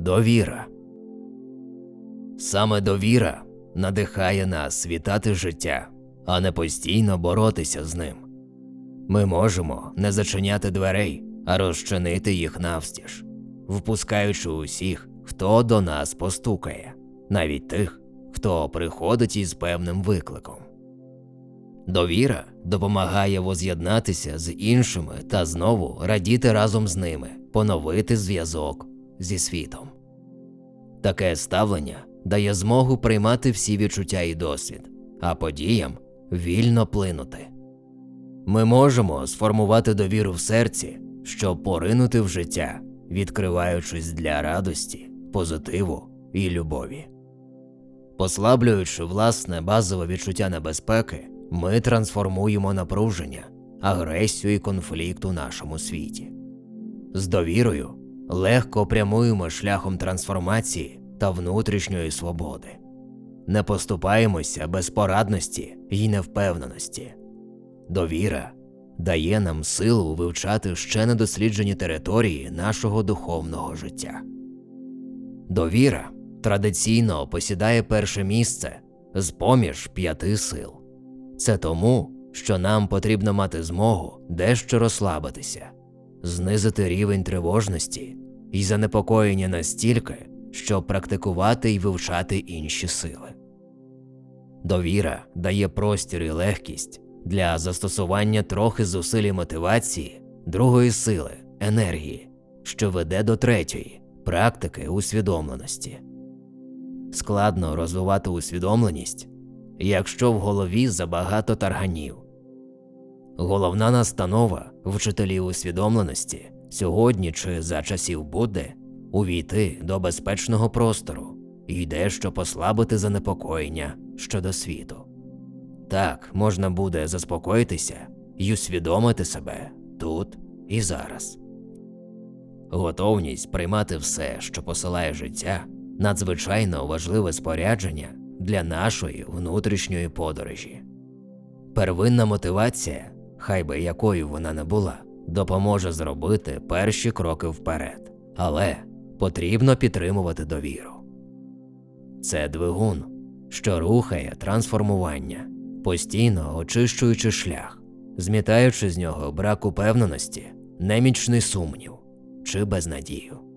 Довіра. Саме довіра надихає нас вітати життя, а не постійно боротися з ним. Ми можемо не зачиняти дверей, а розчинити їх навстіж, впускаючи усіх, хто до нас постукає, навіть тих, хто приходить із певним викликом. Довіра допомагає воз'єднатися з іншими та знову радіти разом з ними, поновити зв'язок зі світом. Таке ставлення дає змогу приймати всі відчуття і досвід, а подіям вільно плинути. Ми можемо сформувати довіру в серці, щоб поринути в життя, відкриваючись для радості, позитиву і любові. Послаблюючи власне базове відчуття небезпеки, ми трансформуємо напруження, агресію і конфлікт у нашому світі. З довірою легко прямуємо шляхом трансформації та внутрішньої свободи. Не поступаємося без порадності і невпевненості. Довіра дає нам силу вивчати ще недосліджені території нашого духовного життя. Довіра традиційно посідає перше місце з поміж п'яти сил. Це тому, що нам потрібно мати змогу дещо розслабитися, знизити рівень тривожності і занепокоєння настільки, щоб практикувати і вивчати інші сили. Довіра дає простір і легкість для застосування трохи зусиль і мотивації, другої сили, енергії, що веде до третьої практики усвідомленості. Складно розвивати усвідомленість, якщо в голові забагато тарганів. Головна настанова вчителів усвідомленості сьогодні чи за часів Будди увійти до безпечного простору і дещо послабити занепокоєння щодо світу. Так можна буде заспокоїтися і усвідомити себе тут і зараз. Готовність приймати все, що посилає життя, надзвичайно важливе спорядження для нашої внутрішньої подорожі. Первинна мотивація, хай би якою вона не була, допоможе зробити перші кроки вперед, але потрібно підтримувати довіру. Це двигун, що рухає трансформування, постійно очищуючи шлях, змітаючи з нього брак упевненості, немічний сумнів чи безнадію.